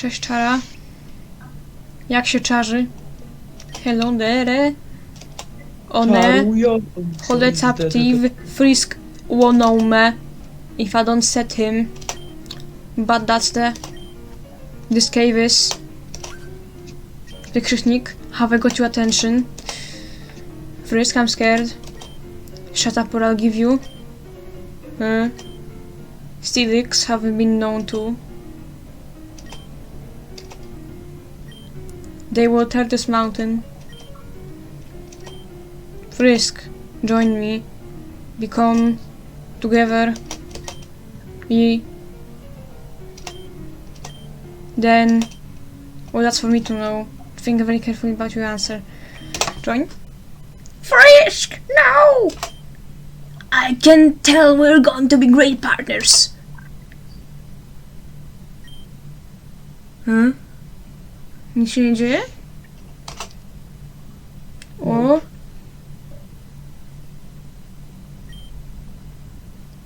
Cześć czara. Jak się czarzy? Hello there. One. Czarujący Holecaptive. Frisk Wonome. If I don't set him. But that's the... This cave is... Wykrzyknik. Have I got your attention? Frisk, I'm scared. Shut up or I'll give you. Hmm. Steelix have been known to. They will tear this mountain. Frisk, join me. Become together. We. Then. Well, that's for me to know. Think very carefully about your answer. Join. Frisk! No! I can tell we're going to be great partners. Hmm? O!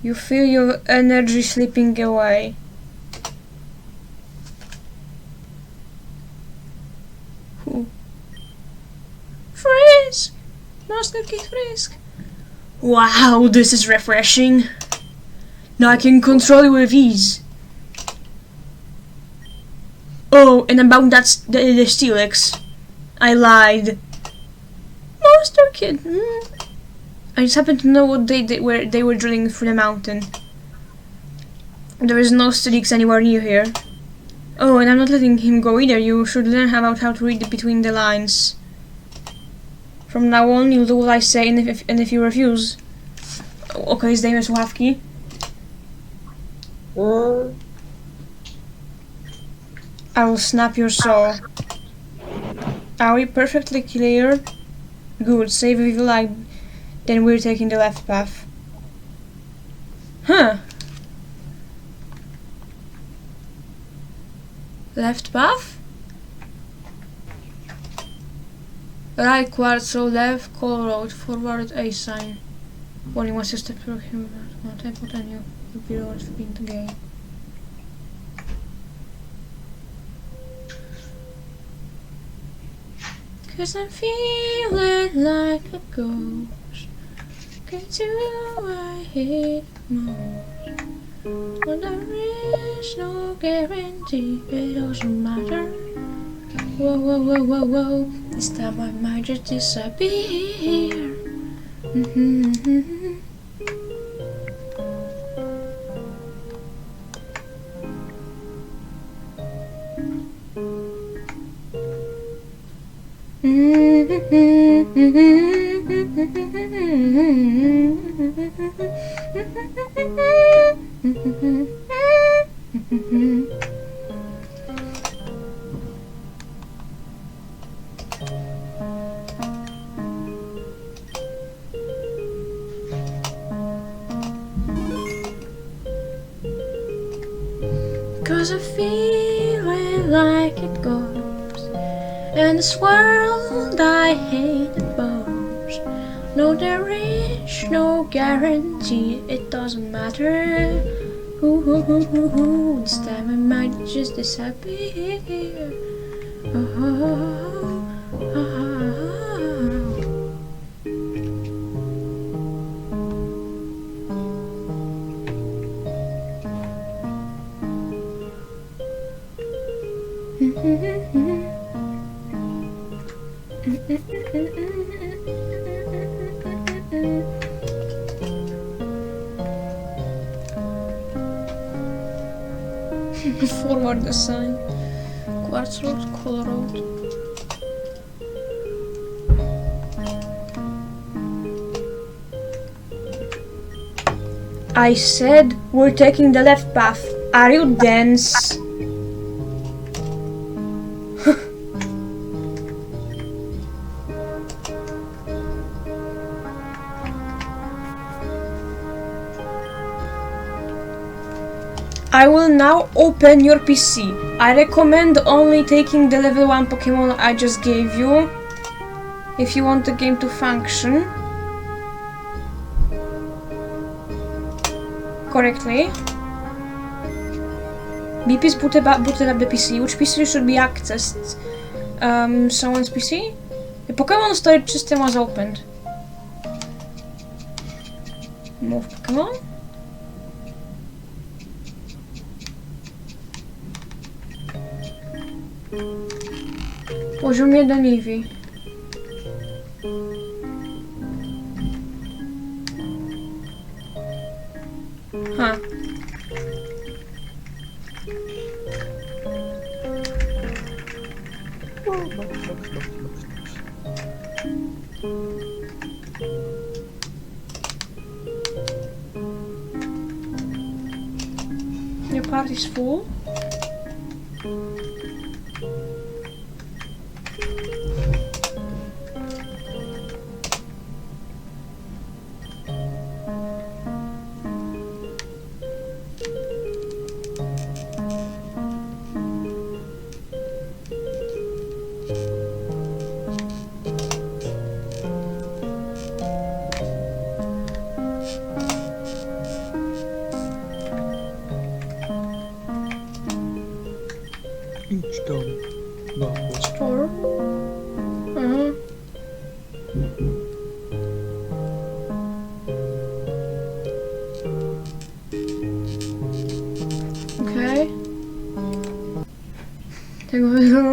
You feel your energy slipping away. Who? Frisk! Master Kid Frisk! Wow, this is refreshing. Now I can control it with ease. Oh, and about that's the, the Steelix. I lied. Monster Kid. hmm. I just happen to know what they did where they were drilling through the mountain. There is no Steelix anywhere near here. Oh, and I'm not letting him go either. You should learn about how to read between the lines. From now on, you'll do what I say, and if, and if you refuse... Okay, zdejmę słuchawki. Mm, I will snap your soul. Are we perfectly clear? Good, save if you like. Then we're taking the left path. Huh. Left path? Right quartz road, left call road, forward A sign. Only you step through him, not temple, then you will be for being the game. Cause I'm feeling like a ghost. Get you I hate most. But there is no guarantee, it doesn't matter. Whoa, whoa, whoa, whoa, whoa. This time I might just disappear. Mhm. Cause I feel it like it goes. And this world I hate the most. No, there is no guarantee, it doesn't matter. Ooh, ooh, ooh, ooh. This time I might just disappear. Oh, oh, oh, oh. Forward the sign. Quartz road, color road. I said we're taking the left path. Are you dense? Now open your PC. I recommend only taking the level 1 Pokemon I just gave you if you want the game to function correctly. BP is booted, booted up the PC. Which PC should be accessed? Um, someone's PC? The Pokemon storage system was opened. Move Pokemon. O Poziomie da Ha. Your party's full?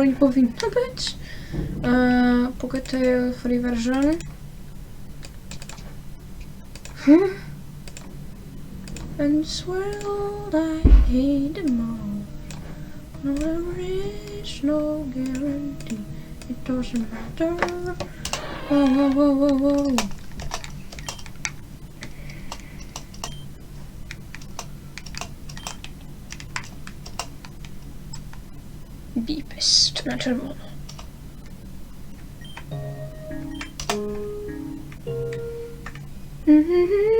Nie powinno być. Eee, Poketail free version. Hmm. And this world I hate the most. No, there is no guarantee. It doesn't matter. Whoa, whoa, whoa, whoa, whoa. Na czerwono. Hmm?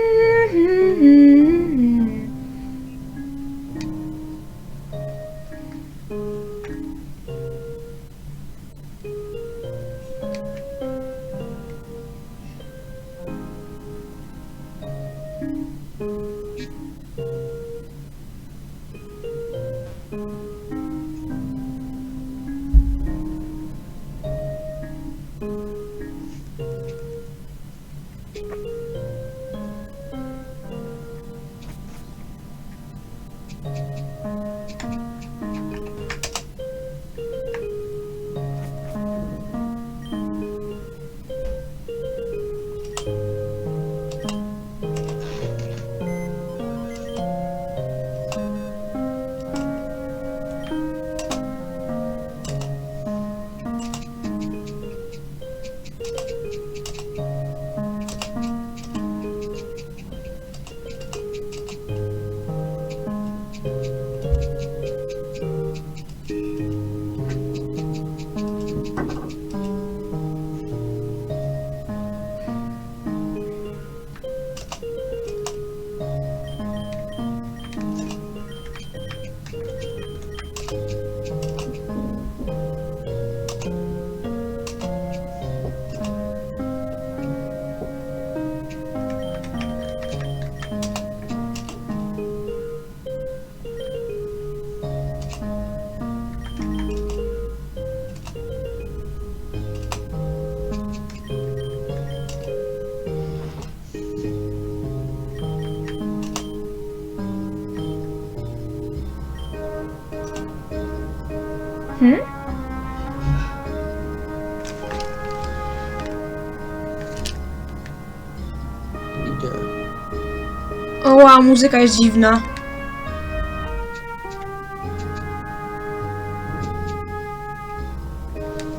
Idę. O wow, muzyka jest dziwna.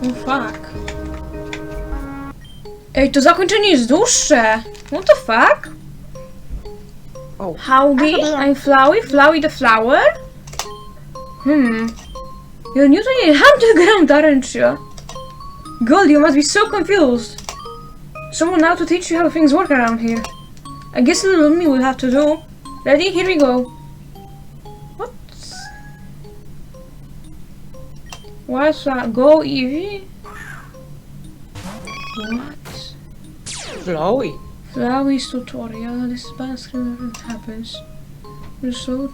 Oh fuck. Ej, to zakończenie jest dłuższe. What the fuck? O. Howdy, I'm Flowey, Flowey the flower? Hmm. You're new to the ground, aren't you? God, you must be so confused. Someone now to teach you how things work around here. I guess little me will have to do. Ready? Here we go. What? What's that? Go, Eevee? What? Flowey. Flowey's tutorial. This is bad screen happens. You're so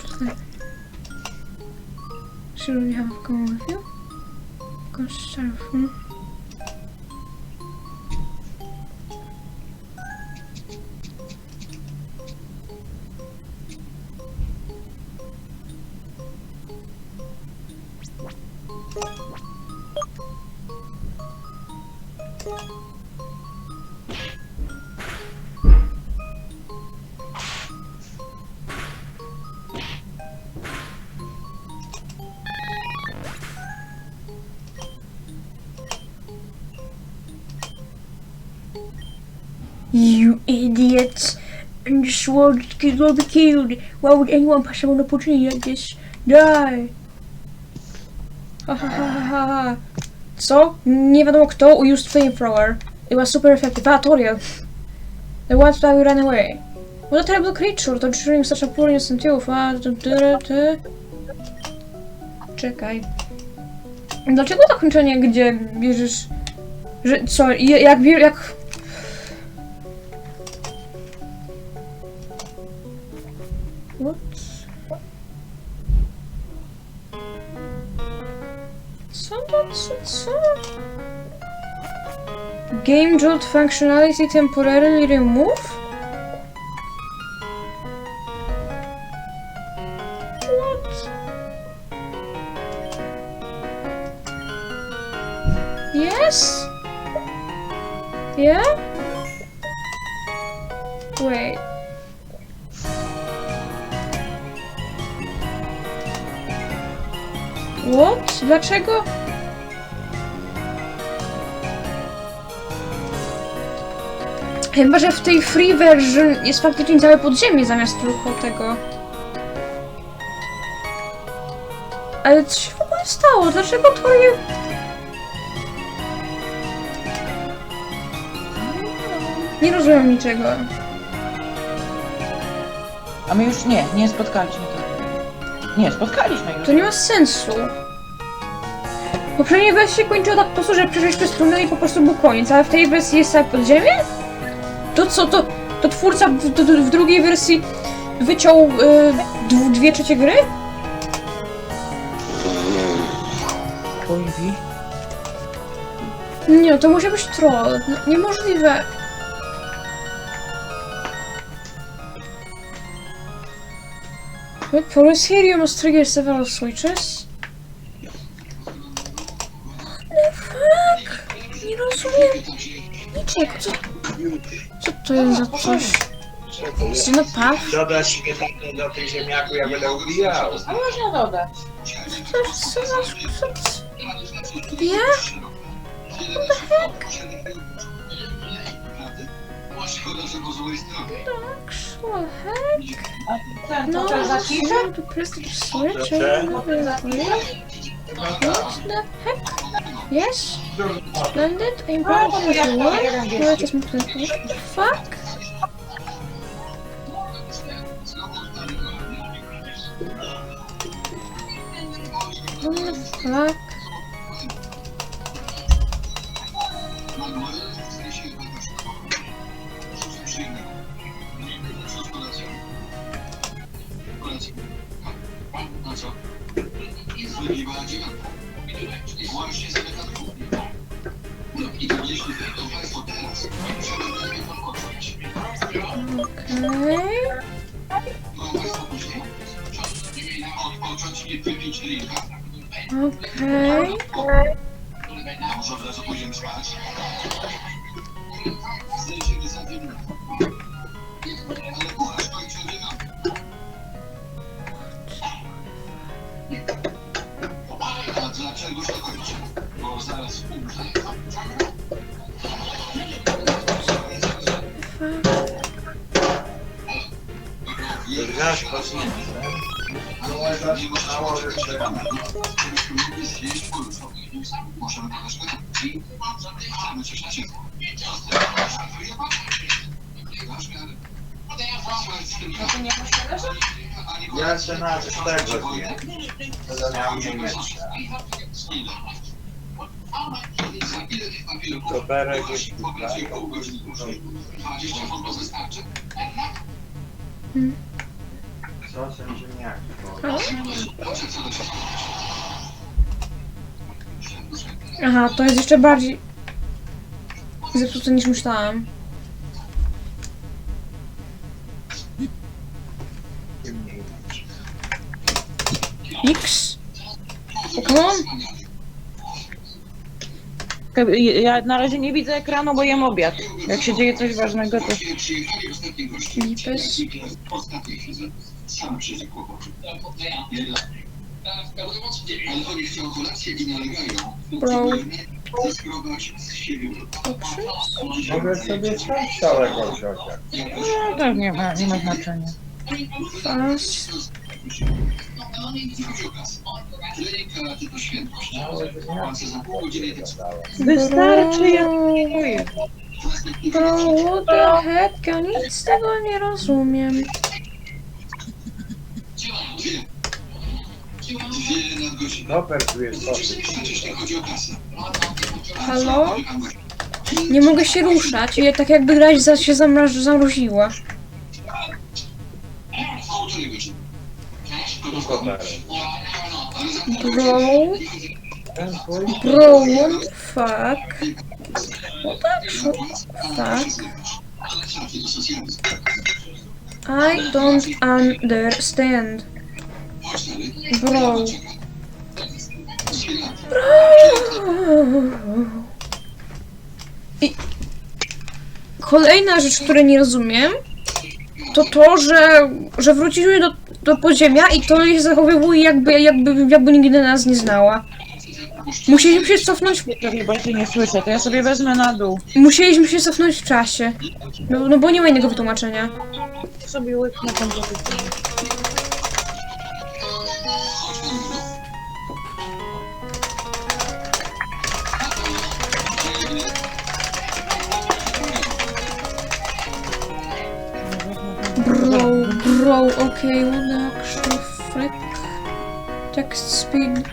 Should we have gone with you? Gosh, styrofoam. Sword kids will be killed. Why would anyone pass on an opportunity like this? Die! Ha. Co? Nie wiadomo kto used flamethrower. It was super effective. Ah, Toriel. The ones that we ran away. What a terrible creature. To during such a poor tu- tu. Czekaj. Dlaczego zakończenie, gdzie bierzesz... Że co? Jak... jak... Game Jolt functionality temporarily remove? What? Yes? Yeah? Wait. What? Dlaczego? Chyba, że w tej free version jest faktycznie całe podziemie zamiast tylko tego. Ale co się w ogóle stało? Dlaczego to nie... Nie rozumiem niczego. A my już nie, nie spotkaliśmy tego. Nie, spotkaliśmy już. To nie ma sensu. Poprzedniej wersji kończyło tak po prostu, że przeszliśmy stronę i po prostu był koniec, ale w tej wersji jest całe podziemie? To co, to, to twórca w, w, w drugiej wersji wyciął y, dw- dwie trzecie gry? Pojawi. Nie, no to może być troll. No, niemożliwe. For here you must trigger several switches. What the fuck? Nie rozumiem niczego. Co to jest za coś? Jest no path? Dodać śmietankę do tych ziemniaków, ja będę ubijał. A można dodać. Co, co. Co, co? Ja? What the heck? Actual heck? A ten, No, to też za ciszę? to press the switch. Proszę? And- What the heck? Yes? Splendid. I'm proud of ja the to one. jeden Where wiesz. is my plan? What the fuck? What Drgasz kosmosem. Dolewasz, nałożysz się. No to nie poszedłeś? Ja się na tego. To miał mniej metrza. Koperek jest tutaj sosem ziemniaki. Aha, to jest jeszcze bardziej zepsute niż myślałem. i. X? Pokémon? Ja na razie nie widzę ekranu, bo jem obiad. Jak się dzieje coś ważnego, to... Chwilę. Sam. Bro. Mogę sobie stać całego wziąć. No to nie ma, nie ma znaczenia. Fast. Wystarczy, ja Bro. dziękuję. Bro, the heck? Ja nic z tego nie rozumiem. Super, tu jest dosyć. Halo? Nie mogę się ruszać. Ja tak jakby gra za- się zamraż, zamroziła. Super. Bro, bro, fuck? What the fuck? I don't understand. Bro. I kolejna rzecz, której nie rozumiem, to to, że, że wróciliśmy do, do podziemia i to się zachowywuje jakby, jakby, jakby nigdy nas nie znała. Musieliśmy się cofnąć, To chyba się nie słyszę, to ja sobie wezmę na dół. musieliśmy się cofnąć w czasie. No, no bo nie ma innego wytłumaczenia. Sobie łyknę kompozycję. Bro, bro, okay, the actual frick? Text speed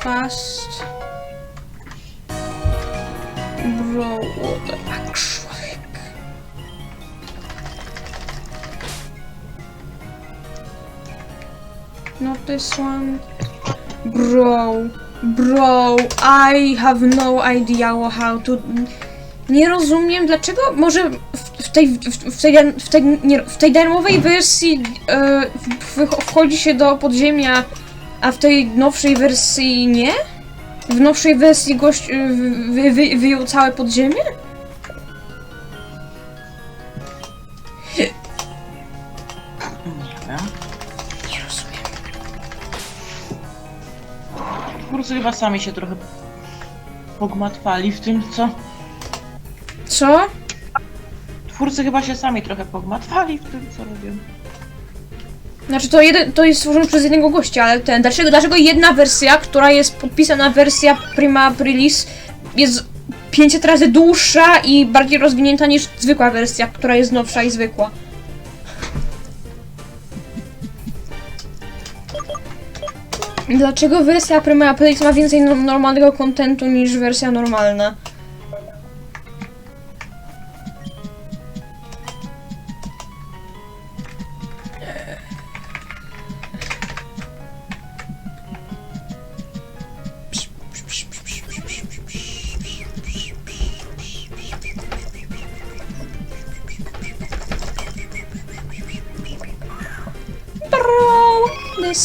fast. Bro, what the actual heck? Not this one. Bro, bro, I have no idea how to... Nie rozumiem, dlaczego może w, tej, w, w, tej, w, tej, nie, w tej darmowej wersji e, w, wchodzi się do podziemia, a w tej nowszej wersji nie? W nowszej wersji gość e, wy, wy, wyjął całe podziemie? Nie rozumiem. Twórcy chyba sami się trochę pogmatwali w tym, co... Co? Twórcy chyba się sami trochę pogmatwali w tym, co robią. Znaczy to, to jest stworzone przez jednego gościa, ale ten, dlaczego, dlaczego jedna wersja, która jest podpisana wersja Prima Aprilis jest 500 razy dłuższa i bardziej rozwinięta niż zwykła wersja, która jest nowsza i zwykła? Dlaczego wersja Prima Aprilis ma więcej no- normalnego kontentu niż wersja normalna?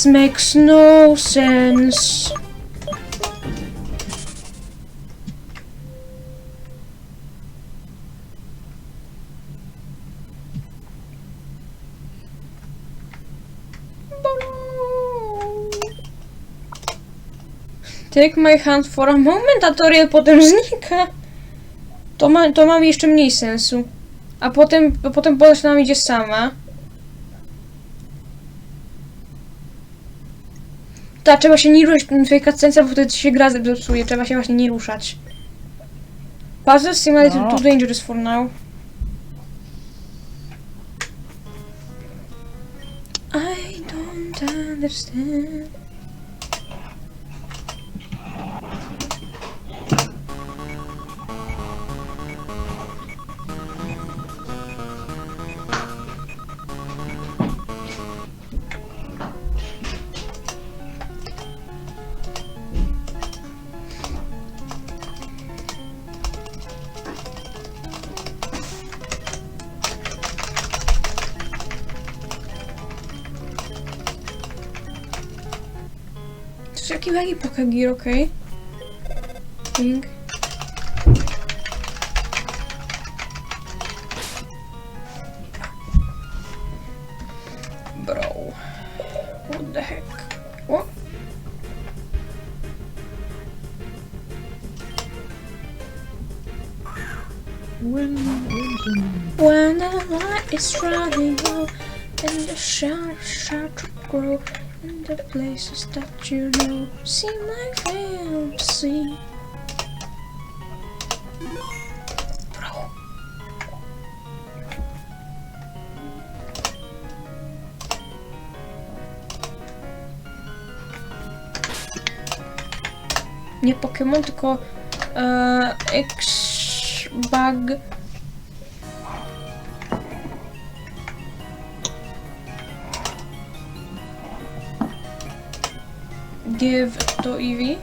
This makes no sense. Take my hand for a moment, a Toriel potem znika. To ma, to ma jeszcze mniej sensu. A potem, a potem podać nam idzie sama. Tak, trzeba się nie ruszać w tej cutscence, bo wtedy się gra zepsuje. Trzeba się właśnie nie ruszać. Puzzle little No. too dangerous for now. I don't understand. Jaki, jaki Pokegir, okej. Ping. Places that you know, see my fantasy. Bro. Nie Pokémon, tylko e, X-Bug. Give Eevee.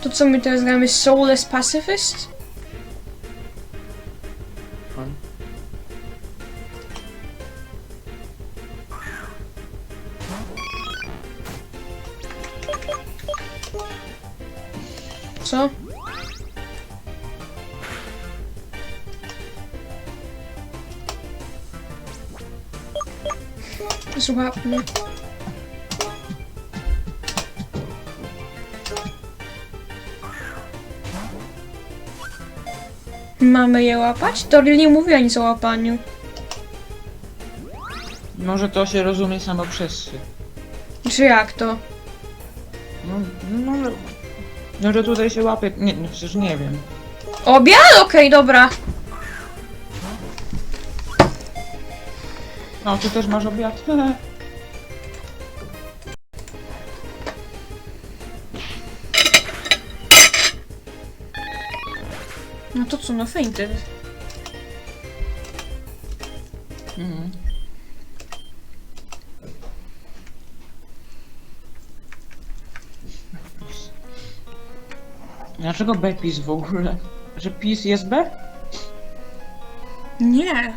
To co my teraz gramy? Soulless Pacifist? Co? Złap mnie. Mamy je łapać? Toril nie mówiła nic o łapaniu. Może to się rozumie samo przez się. Czy jak to? No, no, no, no że tutaj się łapie. Nie, no przecież nie wiem. Obiad? Okej, dobra. No, ty też masz obiad? No to co, no fainted. Mhm. Dlaczego B-PiS w ogóle? Że PiS jest B? Nie.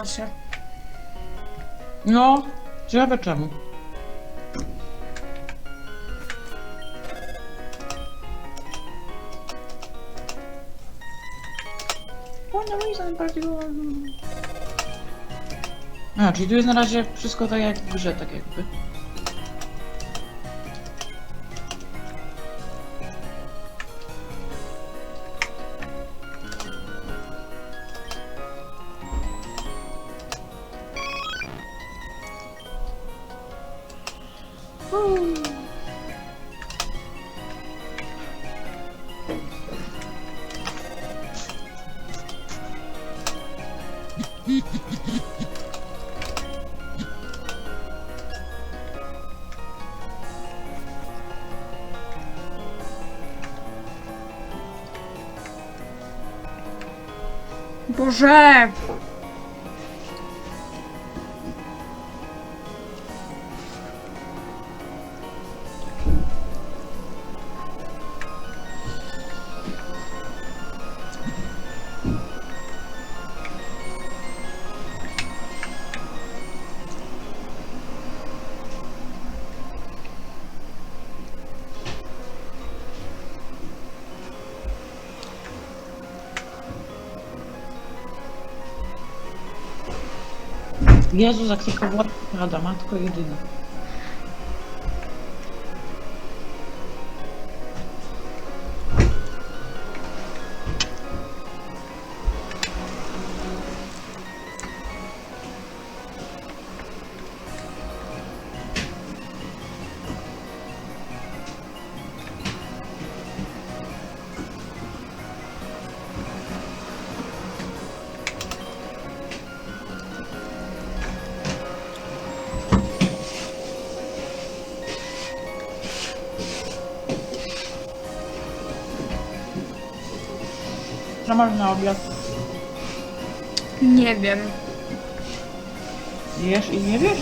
Animacja. No, ciekawe czemu. A, czyli tu jest na razie wszystko tak jak w grze, tak jakby. Уже Jezu, zaklikowała rada, matko jedyna. Co masz na obiad? Nie wiem. Jesz i nie wiesz?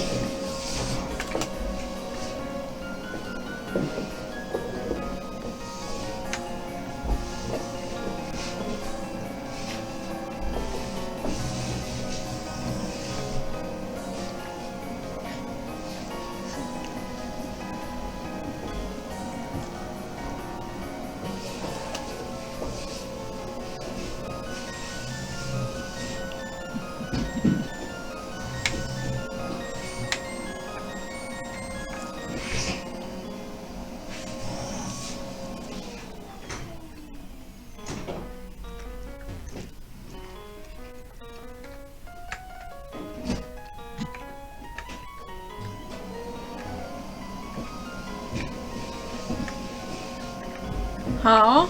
Ha?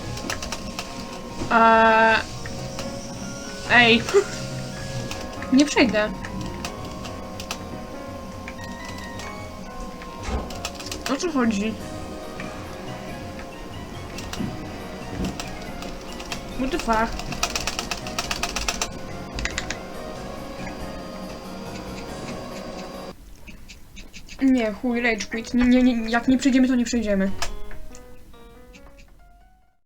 Eee... Ej. Nie przejdę. O co chodzi? What the fuck? Nie, chuj, rage quit. Nie, nie, nie, jak nie przejdziemy, to nie przejdziemy.